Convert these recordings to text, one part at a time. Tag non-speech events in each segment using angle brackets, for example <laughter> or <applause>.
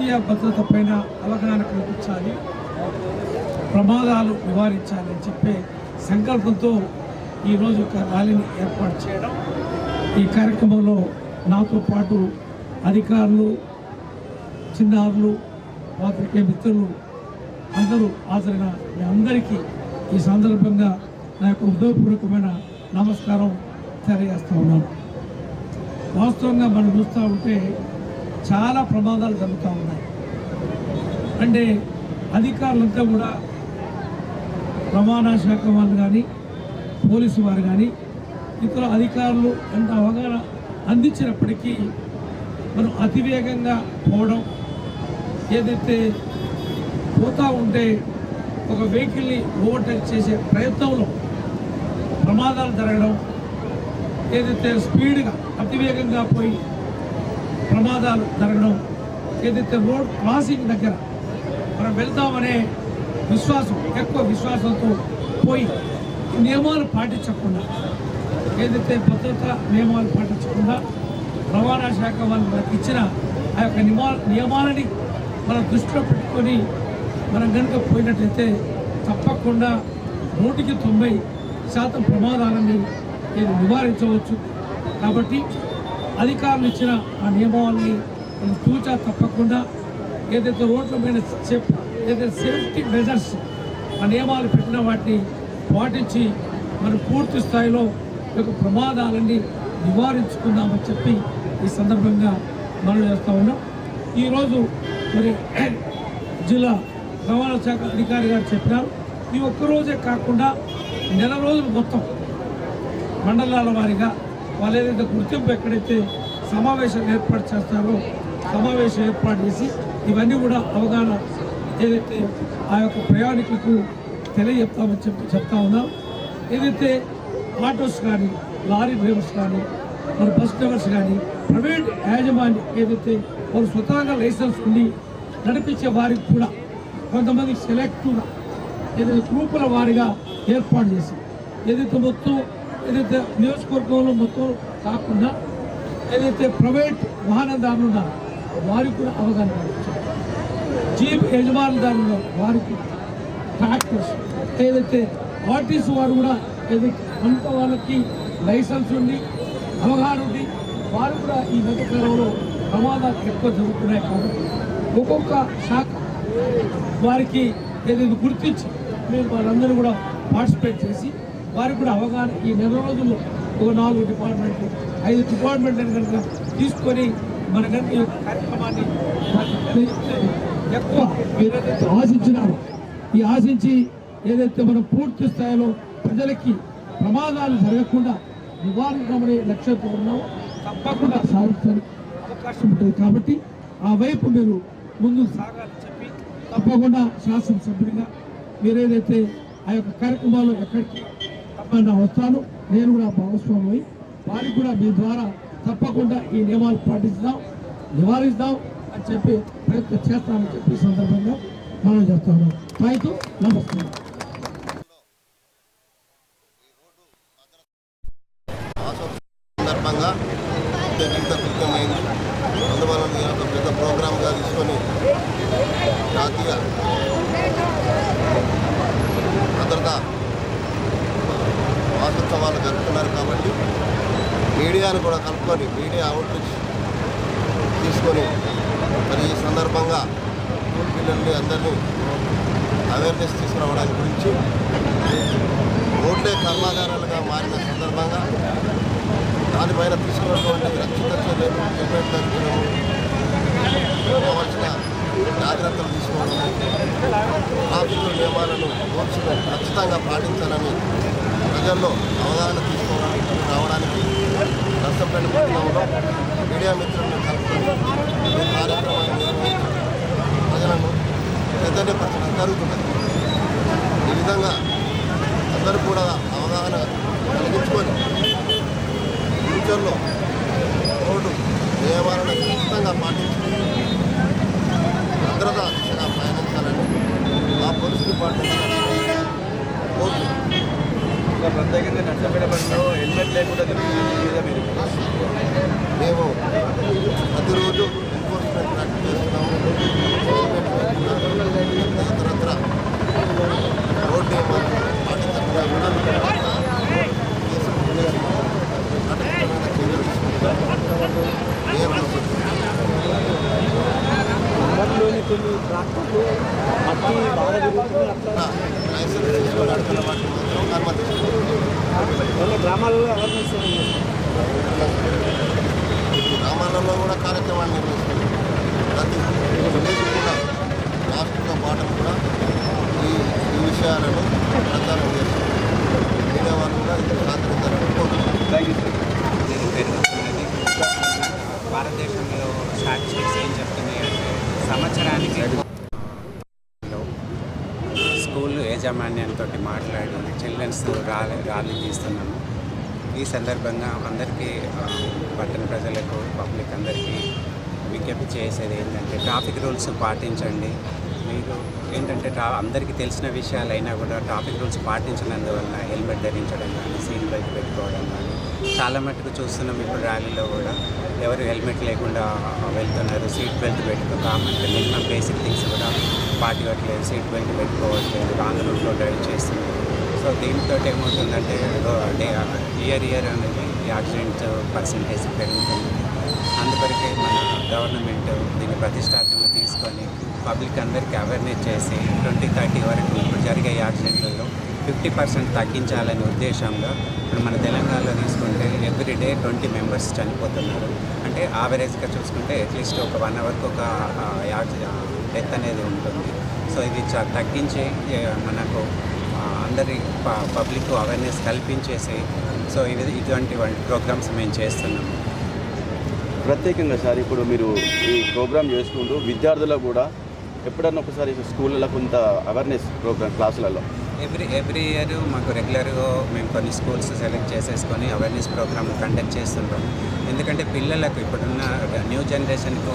జాతీయ భద్రత పైన అవగాహన కల్పించాలి ప్రమాదాలు నివారించాలి అని చెప్పే సంకల్పంతో ఈరోజు ఒక ర్యాలీని ఏర్పాటు చేయడం. ఈ కార్యక్రమంలో నాతో పాటు అధికారులు చిన్నారులు పాత్రికే మిత్రులు అందరూ హాజరైన మీ అందరికీ ఈ సందర్భంగా నా యొక్క హృదయపూర్వకమైన నమస్కారం తెలియజేస్తూ ఉన్నాను. వాస్తవంగా మనం చూస్తూ ఉంటే చాలా ప్రమాదాలు జరుగుతూ ఉన్నాయి. అంటే అధికారులంతా కూడా రవాణా శాఖ వాళ్ళు కానీ పోలీసు వారు కానీ ఇతర అధికారులు అంత అవగాహన అందించినప్పటికీ మనం అతివేగంగా పోవడం ఏదైతే పోతూ ఉంటే ఒక వెహికల్ని ఓవర్టేక్ చేసే ప్రయత్నంలో ప్రమాదాలు జరగడం ఏదైతే స్పీడ్గా అతివేగంగా పోయి ప్రమాదాలు జరగడం ఏదైతే రోడ్ క్రాసింగ్ దగ్గర మనం వెళ్తామనే విశ్వాసం ఎక్కువ విశ్వాసంతో పోయి నియమాలు పాటించకుండా ఏదైతే భద్రతా నియమాలు పాటించకుండా రవాణా శాఖ వాళ్ళు మనకు ఇచ్చిన ఆ యొక్క నియమాలని మనం దృష్టిలో పెట్టుకొని మనం కనుక పోయినట్లయితే తప్పకుండా నూటికి తొంభై శాతం ప్రమాదాలని నేను నివారించవచ్చు. కాబట్టి అధికారులు ఇచ్చిన ఆ నియమాలని మనం తూచా తప్పకుండా ఏదైతే రోడ్ల మీద ఏదైతే సేఫ్టీ మెజర్స్ ఆ నియమాలు పెట్టిన వాటిని పాటించి మనం పూర్తి స్థాయిలో యొక్క ప్రమాదాలన్నీ నివారించుకుందామని చెప్పి ఈ సందర్భంగా మనం చేస్తూ ఉన్నాం. ఈరోజు మరి <clears throat> జిల్లా రవాణా శాఖ అధికారి గారు చెప్పినారు. ఈ ఒక్కరోజే కాకుండా నెల రోజులు మొత్తం మండలాల వారీగా వాళ్ళు ఏదైతే గుర్తింపు ఎక్కడైతే సమావేశం ఏర్పాటు చేస్తారో సమావేశం ఏర్పాటు చేసి ఇవన్నీ కూడా అవగాహన ఏదైతే ఆ యొక్క ప్రయాణికులకు తెలియజెప్తామని చెప్పి చెప్తా ఉన్నాం. ఏదైతే ఆటోస్ కానీ లారీ డ్రైవర్స్ కానీ మరి బస్ డ్రైవర్స్ కానీ ప్రైవేట్ యాజమాన్యం ఏదైతే వారు స్వతహాగా లైసెన్స్ ఉండి నడిపించే వారికి కూడా కొంతమంది సెలెక్టివ్గా ఏదైతే గ్రూపుల వారిగా ఏర్పాటు చేసి ఏదైతే మొత్తం ఏదైతే నియోజకవర్గంలో మొత్తం కాకుండా ఏదైతే ప్రైవేట్ వాహనదారులు ఉన్నారో వారికి కూడా అవగాహన జీప్ యజమానుదారులు వారికి ట్రాక్టర్స్ ఏదైతే ఆర్టీస్ వారు కూడా ఏదైతే అంత వాళ్ళకి లైసెన్స్ ఉండి అవగాహన ఉంది వారు కూడా ఈ మధ్యకాలంలో ప్రమాదాలు ఎక్కువ జరుగుతున్నాయి కాబట్టి ఒక్కొక్క శాఖ వారికి ఏదైతే గుర్తించి మేము వాళ్ళందరూ కూడా పార్టిసిపేట్ చేసి వారికి కూడా అవగాహన ఈ నెల రోజుల్లో ఒక నాలుగు డిపార్ట్మెంట్లు ఐదు డిపార్ట్మెంట్లను కనుక తీసుకొని మన కనుక ఈ యొక్క కార్యక్రమాన్ని ఎక్కువ మీరేదైతే ఆశించినారో ఈ ఆశించి ఏదైతే మనం పూర్తి స్థాయిలో ప్రజలకి ప్రమాదాలు జరగకుండా నివారించమనే లక్ష్యంతో ఉన్నామో తప్పకుండా సాధించడానికి అవకాశం ఉంటుంది. కాబట్టి ఆ వైపు మీరు ముందు సాగాలని చెప్పి తప్పకుండా శాసనసభ్యుడిగా మీరేదైతే ఆ యొక్క కార్యక్రమాలు ఎక్కడికి తప్పకుండా వస్తాను నేను కూడా భాగస్వామి. వారికి కూడా మీ ద్వారా తప్పకుండా ఈ నియమాలు పాటిస్తాం నివారిస్తాం అని చెప్పి ప్రయత్నం చేస్తామని చెప్పి సందర్భంగా మనం చేస్తాను థ్యాంక్ యూ నమస్కారం సందర్భంగా ఇంత కృత్యమైంది అందువలన నేను ఒక పెద్ద ప్రోగ్రామ్గా తీసుకొని జాతీయ భద్రత ప్రభుత్వ వాళ్ళు కలుపుతున్నారు కాబట్టి మీడియాను కూడా కలుపుకొని మీడియా అవుట్రీచ్ తీసుకొని మరి ఈ సందర్భంగా స్కూల్ పిల్లల్ని అందరినీ అవేర్నెస్ తీసుకురావడానికి గురించి రోడ్లే కర్మాగారాలుగా మారిన సందర్భంగా దానిపైన తీసుకున్నటువంటి రక్షిత చర్యలు హెల్మెట్ కావాల్సిన జాగ్రత్తలు తీసుకోవడం ట్రాఫిక్ నియమాలను రూల్స్ను ఖచ్చితంగా పాటించాలని ప్రజల్లో అవగాహన తీసుకోవడానికి రావడానికి నష్టపడిన పట్టణంలో మీడియా మిత్రులను కలుపుకొని ఈ కార్యక్రమాన్ని ప్రజలను చైతన్యపరచడం జరుగుతున్నది. ఈ విధంగా అందరూ కూడా అవగాహన కలిగించుకొని ఫ్యూచర్లో రోడ్డు నియమాలను ఖచ్చితంగా పాటించి సమీపంలో హెల్మెట్ లేకుండా మీరు మేము ప్రతిరోజు ఎన్ఫోర్స్మెంట్ ప్రాక్టీస్ చేస్తున్నాము. తరతర రోడ్డు పాటించకుండా కూడా కొన్ని ట్రాక్టర్లు మట్టి బాగా జరుగుతుంది అట్లా లైసెన్స్ తీసుకొని అడుగుతున్న వాటిని మాత్రం అనుమతిస్తుంది గ్రామాలలో అవేర్నెస్ గ్రామాలలో కూడా కార్యక్రమాలు నిర్వహిస్తుంది ప్రతి విలేజ్ కూడా రాష్ట్రంతో పాటలు కూడా ఈ విషయాలను ప్రచారం చేస్తుంది మీడియా వాళ్ళు కూడా ఇది సహకరిస్తారని కోరుతున్నాను థ్యాంక్ యూ ఇది పెరుగుతున్నది భారతదేశంలో స్టాటిస్టిక్స్ ఏం చెప్తున్నాయి అంటే సంవత్సరానికి స్కూల్ యాజమాన్యంతో మాట్లాడి చిల్డ్రన్స్ ర్యాలీ ర్యాలీ తీస్తున్నాము ఈ సందర్భంగా అందరికీ పట్టణ ప్రజలకు పబ్లిక్ అందరికీ విజ్ఞప్తి చేసేది ఏంటంటే ట్రాఫిక్ రూల్స్ పాటించండి. మీరు ఏంటంటే ట్రా అందరికీ తెలిసిన విషయాలైనా కూడా ట్రాఫిక్ రూల్స్ పాటించినందువల్ల హెల్మెట్ ధరించడం కానీ సీట్ బెల్ట్ పెట్టుకోవడం కానీ చాలా మట్టుకు చూస్తున్నాం ఇప్పుడు ర్యాలీలో కూడా. ఎవరు హెల్మెట్ లేకుండా వెళ్తున్నారు సీట్ బెల్ట్ పెట్టుకో కామన్ మినిమం బేసిక్ థింగ్స్ కూడా పాటివ్వట్లేదు సీట్ బెల్ట్ పెట్టుకోవట్లేదు రాంగ్ రూట్లో డ్రైవ్ చేస్తున్నారు. సో దీంతో ఏమవుతుందంటే ఇయర్ ఇయర్ అనేది యాక్సిడెంట్ పర్సంటేజ్ పెరుగుతుంది. అందువరకే మన గవర్నమెంట్ దీన్ని ప్రతిష్టాత్మకంగా తీసుకొని పబ్లిక్ అందరికీ అవేర్నెస్ చేసి ట్వంటీ థర్టీ వరకు ఇప్పుడు జరిగే యాక్సిడెంట్లలో ఫిఫ్టీ పర్సెంట్ తగ్గించాలనే ఉద్దేశంలో ఇప్పుడు మన తెలంగాణలో తీసుకుంటే ఎవ్రీ డే ట్వంటీ మెంబర్స్ చనిపోతున్నారు. అంటే యావరేజ్గా చూసుకుంటే అట్లీస్ట్ ఒక వన్ అవర్కి ఒక డెత్ అనేది ఉంటుంది. సో ఇది చ- తగ్గించి మనకు అందరి ప- పబ్లిక్ అవేర్నెస్ కల్పించేసి సో ఇది ఇటువంటి ప్రోగ్రామ్స్ మేము చేస్తున్నాము ప్రత్యేకంగా సార్ ఇప్పుడు మీరు ఈ ప్రోగ్రామ్ చేసుకుంటూ విద్యార్థులకు కూడా ఎప్పుడన్నా ఒకసారి స్కూళ్ళలో కొంత అవేర్నెస్ ప్రోగ్రామ్ క్లాసులలో ఎవ్రీ ఎవ్రీ ఇయర్ మాకు రెగ్యులర్గా మేము కొన్ని స్కూల్స్ సెలెక్ట్ చేసేసుకొని అవేర్నెస్ ప్రోగ్రామ్ కండక్ట్ చేస్తుంటాం. ఎందుకంటే పిల్లలకు ఇప్పుడున్న న్యూ జనరేషన్కు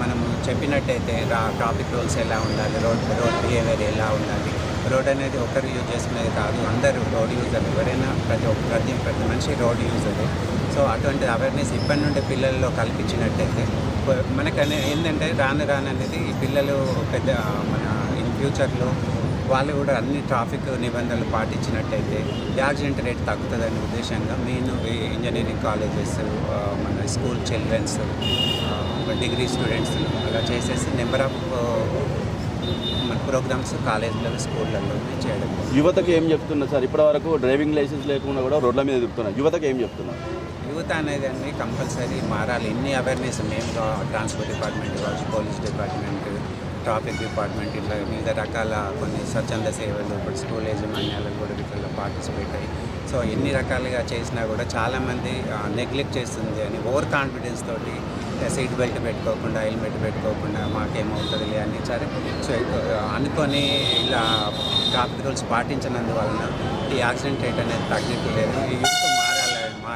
మనము చెప్పినట్టయితే రా ట్రాఫిక్ రూల్స్ ఎలా ఉండాలి రోడ్ రోడ్ బిహేవియర్ ఎలా ఉండాలి రోడ్ అనేది ఒకరు యూజ్ చేసుకునేది కాదు అందరూ రోడ్ యూజర్ ఎవరైనా ప్రతి ఒక్క ప్రతి ప్రతి మనిషి రోడ్ యూజర్. సో అటువంటి అవేర్నెస్ ఇప్పటి నుండి పిల్లల్లో కల్పించినట్టయితే మనకనే ఏంటంటే రాను రాను అనేది ఈ పిల్లలు పెద్ద మన ఇన్ ఫ్యూచర్లో వాళ్ళు కూడా అన్ని ట్రాఫిక్ నిబంధనలు పాటించినట్టయితే యాక్సిడెంట్ రేట్ తగ్గుతుందనే ఉద్దేశంగా నేను ఈ ఇంజనీరింగ్ కాలేజెస్ మన స్కూల్ చిల్డ్రన్స్ డిగ్రీ స్టూడెంట్స్ అలా చేసేసి నెంబర్ ఆఫ్ మన ప్రోగ్రామ్స్ కాలేజీలలో స్కూళ్ళల్లో చేయడం. యువతకు ఏం చెప్తున్నారు సార్? ఇప్పటివరకు డ్రైవింగ్ లైసెన్స్ లేకుండా కూడా రోడ్ల మీద తిప్పుతున్నారు యువతకు ఏం చెప్తున్నారు? యూత్ అనేది అన్ని కంపల్సరీ మారాలి. ఎన్ని అవేర్నెస్ మేము ట్రాన్స్పోర్ట్ డిపార్ట్మెంట్ కావచ్చు పోలీస్ డిపార్ట్మెంట్ ట్రాఫిక్ డిపార్ట్మెంట్ ఇట్లా వివిధ రకాల కొన్ని స్వచ్ఛంద సేవలు ఇప్పుడు స్కూల్ యాజమాన్యాలు కూడా వీటిల్లో పార్టిసిపేట్ అయ్యి. సో ఎన్ని రకాలుగా చేసినా కూడా చాలామంది నెగ్లెక్ట్ చేస్తుంది అని ఓవర్ కాన్ఫిడెన్స్ తోటి సీట్ బెల్ట్ పెట్టుకోకుండా హెల్మెట్ పెట్టుకోకుండా మాకేమవుతుందిలే అని సరే. సో అనుకొని ఇలా ట్రాఫిక్ రూల్స్ పాటించినందువలన ఈ యాక్సిడెంట్ రేట్ అనేది తగ్గట్లేదు ఈ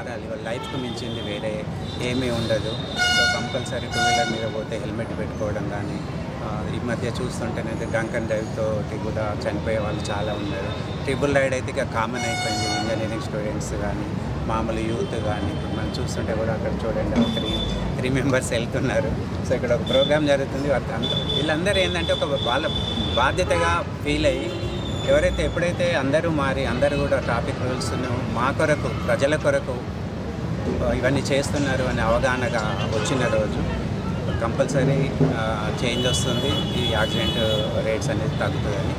మారాలి వాళ్ళ లైఫ్కి మించింది వేరే ఏమీ ఉండదు. సో కంపల్సరీ టూ వీలర్ మీద పోతే హెల్మెట్ పెట్టుకోవడం కానీ ఈ మధ్య చూస్తుంటేనైతే డ్రంక్ అండ్ డ్రైవ్తో కూడా చనిపోయే వాళ్ళు చాలా ఉన్నారు. ట్రిపుల్ రైడ్ అయితే ఇక కామన్ అయిపోయింది. ఇంజనీరింగ్ స్టూడెంట్స్ కానీ మామూలు యూత్ కానీ ఇప్పుడు మనం చూస్తుంటే కూడా అక్కడ చూడండి ఒక త్రీ త్రీ మెంబర్స్ వెళ్తున్నారు. సో ఇక్కడ ఒక ప్రోగ్రామ్ జరుగుతుంది. వాళ్ళ- వీళ్ళందరూ ఏంటంటే ఒక వాళ్ళ బాధ్యతగా ఫీల్ అయ్యి ఎవరైతే ఎప్పుడైతే అందరూ మారి అందరూ కూడా ట్రాఫిక్ రూల్స్ మా కొరకు ప్రజల కొరకు ఇవన్నీ చేస్తున్నారు అనే అవగాహనగా వచ్చిన రోజు కంపల్సరీ చేంజ్ వస్తుంది. ఈ యాక్సిడెంట్ రేట్స్ అనేది తగ్గుతుందని.